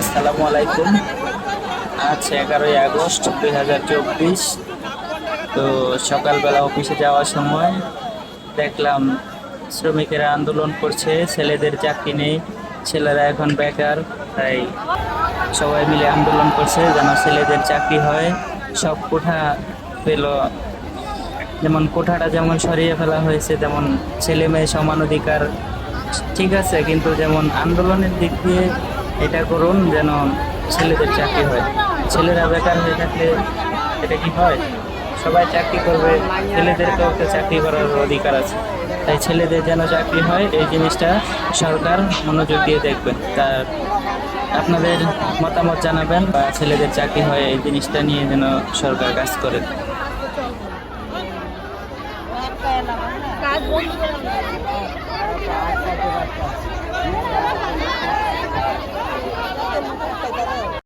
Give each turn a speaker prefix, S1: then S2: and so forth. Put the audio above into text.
S1: আসসালামু আলাইকুম। আজ এগারোই আগস্ট দুই হাজার চব্বিশ। তো সকালবেলা অফিসে যাওয়ার সময় দেখলাম শ্রমিকেরা আন্দোলন করছে, ছেলেদের চাকরি নেই, ছেলেরা এখন বেকার, তাই সবাই মিলে আন্দোলন করছে যেন ছেলেদের চাকরি হয়। সব কোঠা পেল, যেমন কোঠাটা যেমন সরিয়ে ফেলা হয়েছে, তেমন ছেলে মেয়ে সমান অধিকার। ঠিক আছে, কিন্তু যেমন আন্দোলনের দিক দিয়ে এটা করুন যেন ছেলেদের চাকরি হয়। ছেলেরা বেকার হয়ে থাকলে এটা কি হয়? সবাই চাকরি করবে ছেলেদেরকেও তো চাকরি করার অধিকার আছে। তাই ছেলেদের যেন চাকরি হয়, এই জিনিসটা সরকার মনোযোগ দিয়ে দেখবেন। তার আপনাদের মতামত জানাবেন বা ছেলেদের চাকরি হয়, এই জিনিসটা নিয়ে যেন সরকার কাজ করে।
S2: কাজ